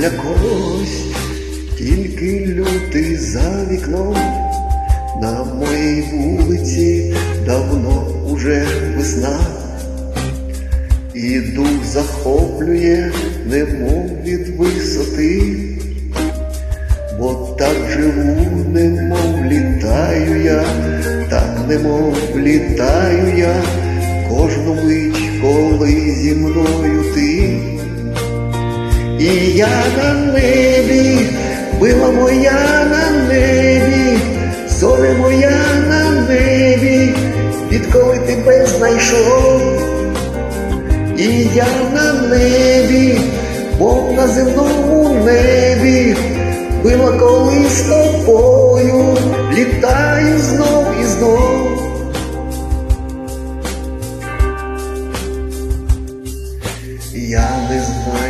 для когось, тільки люди за вікном, на моїй вулиці давно уже весна, і дух захоплює, немов від висоти, бо так живу, немов літаю я, так немов літаю я, кожну мить, коли зі мною ти. І я на небі, била моя на небі, зоре моя на небі, відколи тебе знайшов. І я на небі, мов на земному небі, била коли з тобою, літаю знов і знов. Я не знаю,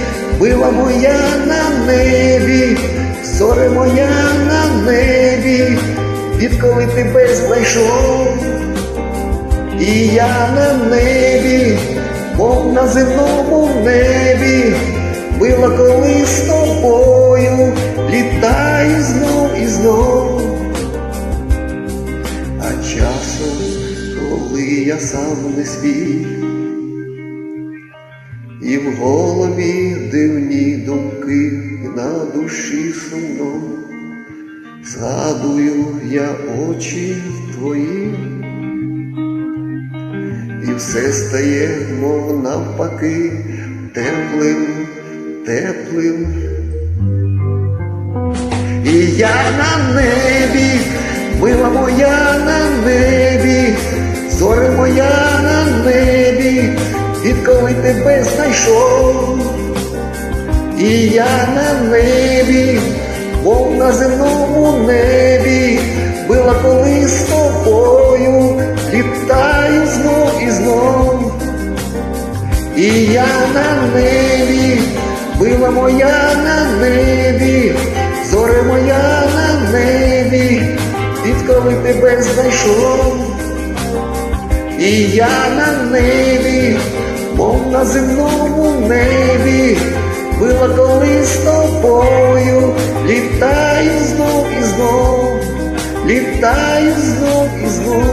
била моя на небі, зоре моя на небі, відколи тебе знайшов. І я на небі, мов на земному небі, била коли з тобою, літаю знов і знов. А часом, коли я сам не свій, і в голові на душі сумно, згадую я очі твої, і все стає, мов навпаки, теплим, теплим. І я на небі, мила моя на небі, зоре моя на небі, відколи тебе знайшов. І я на небі, мов на земному небі, била коли з тобою, літаю знов і знов. І я на небі, била моя на небі, зоре моя на небі, відколи тебе знайшов. І я на небі, мов на земному небі, била коли з тобою, літаю знов і знов, літаю знов і знов.